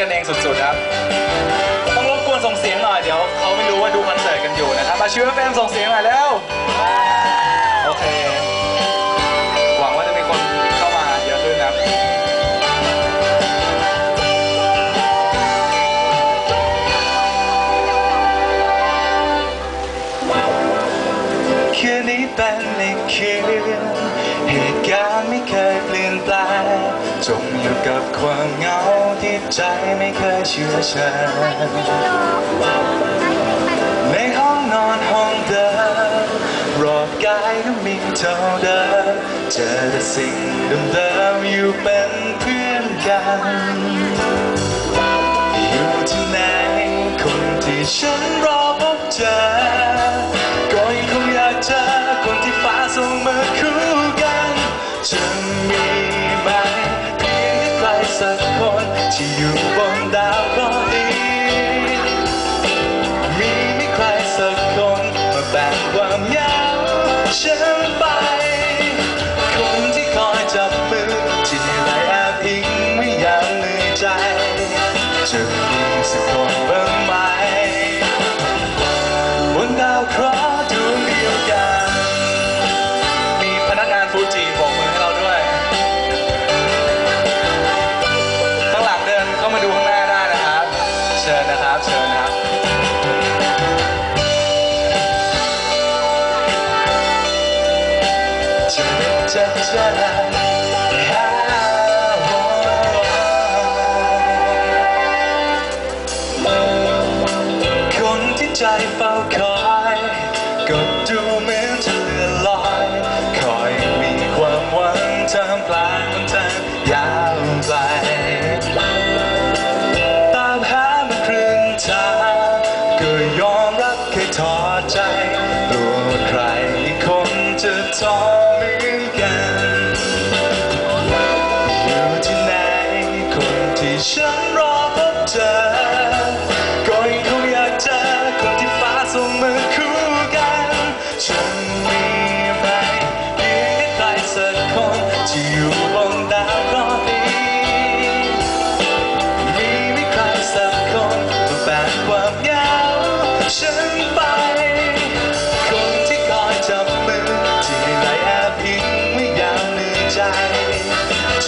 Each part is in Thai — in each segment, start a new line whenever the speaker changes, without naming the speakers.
กันเองสุดๆครับ ต้องรบกวนส่งเสียงหน่อยเดี๋ยวเขาไม่รู้ว่าดูคอนเสิร์ตกันอยู่นะครับมาชิวเฟมส่งเสียงหน่อยแล้ว โอเค หวังว่าจะมีคนเข้ามาเยอะขึ้นครับคืนนี้เป็นอีกคืนเหตุการณ์ไม่เคยเปลี่ยนแปลง จมอยู่กับความเหงาที่ใจไม่เคยเชื่อชันในห้องนอนห้องเดิมรอบกายก็มีเท่าเดิมเจอแต่สิ่งเดิมๆอยู่เป็นเพื่อนกันอยู่ที่ไหนคนที่ฉันรอ ความเหงาฉันไป คนที่คอยจับมือที่เหนื่อยแอบอิงไม่อยากเหนื่อยใจ จะมีสักคนบ้างไหมบนดาวเคราะห์ดวงเดียวกัน มีพนักงานฟูจิโบกมือให้เราด้วย ข้างหลังเดินเข้ามาดูข้างหน้าได้นะครับ เชิญนะครับ เชิญ จะจะคนที่ใจเฝ้าคอยก็ดู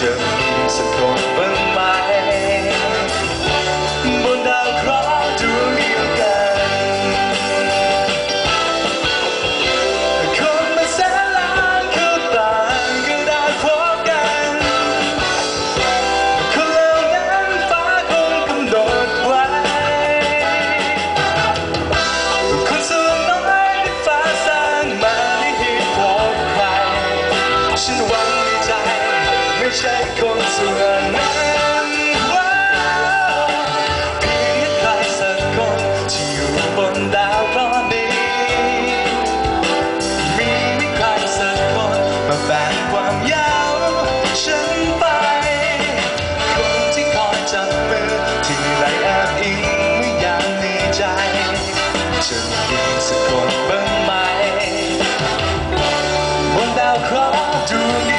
จะ ส่วนนั้นว้าวเพียงใครสักคนที่อยู่บนดาวเคราะห์นี้มีไม่ใครสักคนมาแบ่งความเหงาฉันไปคนที่คอยจับมือที่ไหลแอบอิงไม่อยากเหนื่อยใจจะมีสักคนบ้างไหมบนดาวเคราะห์ดวงเดี